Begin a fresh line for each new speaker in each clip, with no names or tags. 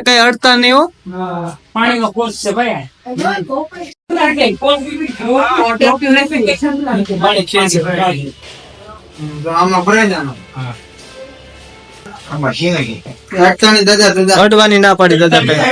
કઈ અડતા નહીં હો.
પાણી નો કોસ છે ભાઈ ના કોસ
દાદા
પે છે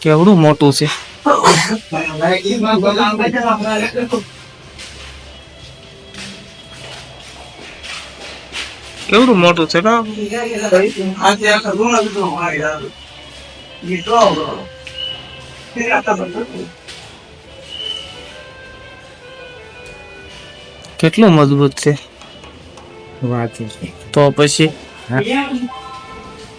કેવડું મોટું છે? કેવડું મોટું છે કેટલું મજબૂત છે? તો પછી?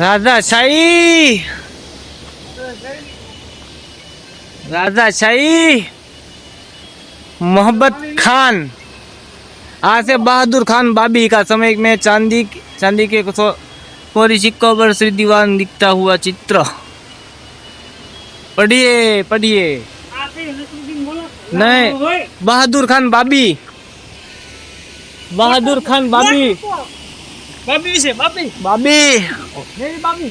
રાજા શાહી राजा शाही मोहब्बत खान आज से बहादुर खान बाबी का समय में चांदी चांदी के सो- कोरी सिक्कों पर श्री दीवान दिखता हुआ चित्र पढ़िए पढ़िए नहीं बहादुर खान बाबी बहादुर खान बाबी
बाबी से बाबी
बाबी
मेरी बाबी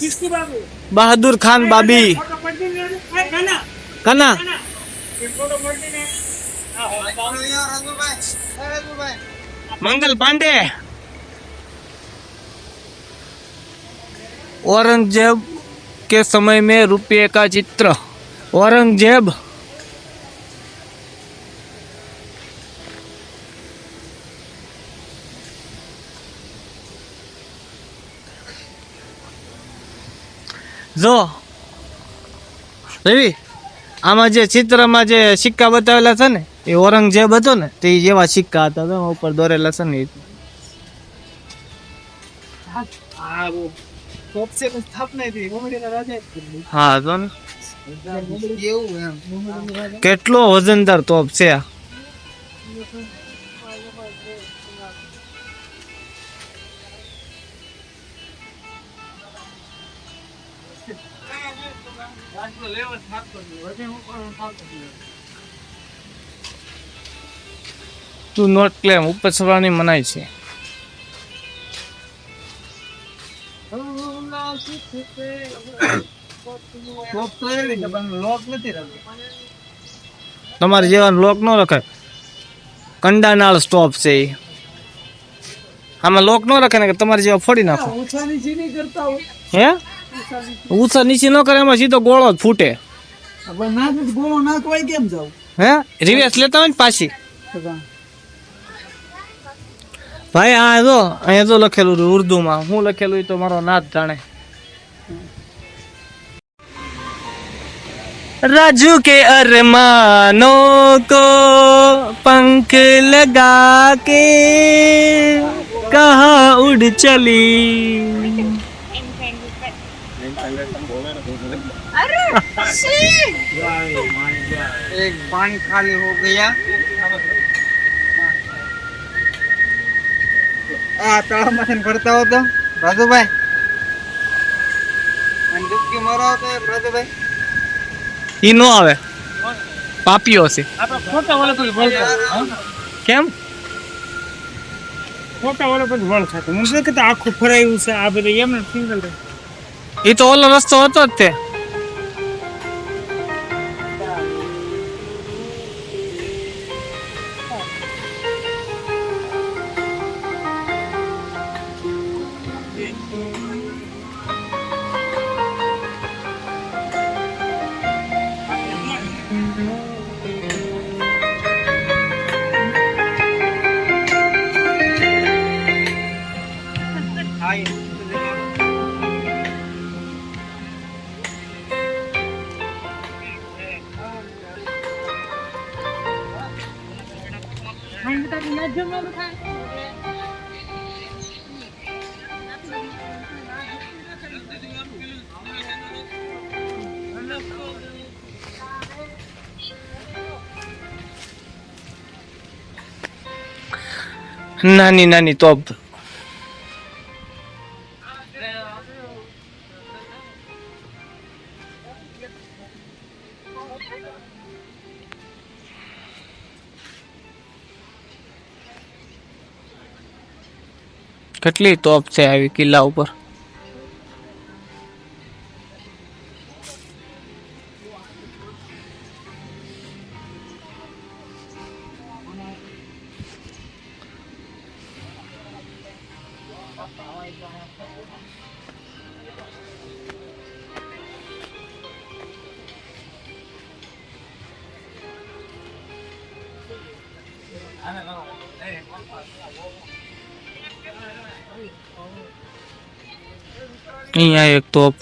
किसकी बाबी
बहादुर खान बाबी कना
कना
मंगल पांडे औरंगज़ेब के समय में रुपये का चित्र। औरंगज़ेब જો. રવિ આમાં જે ચિત્રમાં જે સિક્કા બતાવેલા છે ને એ ઔરંગઝેબ હતો ને તે જેવા સિક્કા હતા તો ઉપર દોરેલા છે ને એ. હા તો ને. કેટલો વજનદાર તોપ છે આ. તું નોટ ક્લેમ ઉપર ચડવાની મનાય છે.
તો
તમારે જેવા લોક ન રખાય. કંડાનાળ સ્ટોપ છે એ. આમાં લોક ન રખે ને કે તમારે જેવા ફોડી નાખો. હે? ઊંચા નીચે ન કરે એમાં સીધો ગોળો જ ફૂટે
પણ ના ગોળો નાખવાય કેમ જાવ
હે રિવેસ લેતા હોય ને પાછી ભાઈ આ જો અહીંયા તો લખેલું છે ઉર્દુમાં હું લખેલું એ તો મારો નાથ જાણે राजू के अरमानों को पंख लगा के कहा उड़ चली
एक पानी खाली हो गया આ તળાવમાંથી ભરતા હો તો રાજુભાઈ
ડૂબકી મારો તો રાજુભાઈ
ઈ નો આવે પાપીઓ છે
આપણે ખોટા વાળા પછી વળ થતું.
કેમ
ખોટા વાળા પછી વળ થતું હું શું કહેતો આખું ફરાયું છે આ બધું એમને સિંગલ
ઈ તો ઓલો રસ્તો હતો જ તે. નાની નાની તોપ કેટલી તોપ છે આવી કિલ્લા ઉપર? અહીંયા એક તોપ અહીંયા એક તોપ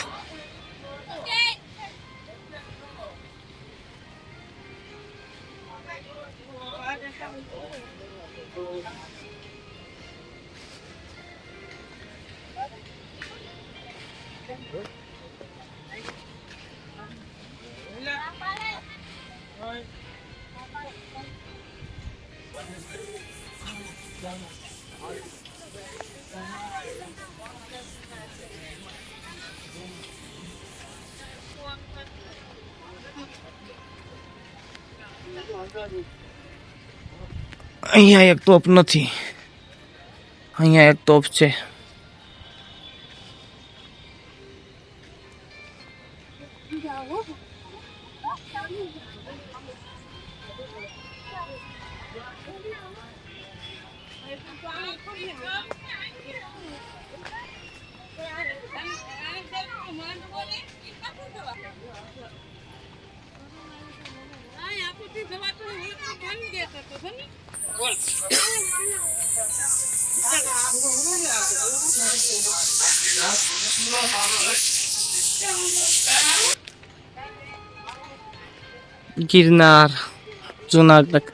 નથી અહીંયા એક તોપ નથી. અહીંયા એક તોપ છે.
Thank વાહ गिरनार जुनार तक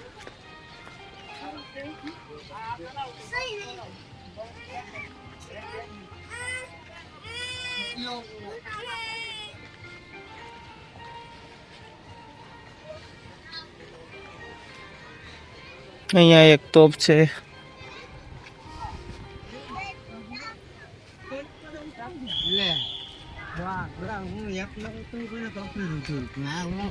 તો કોઈને કપડું છું ના હું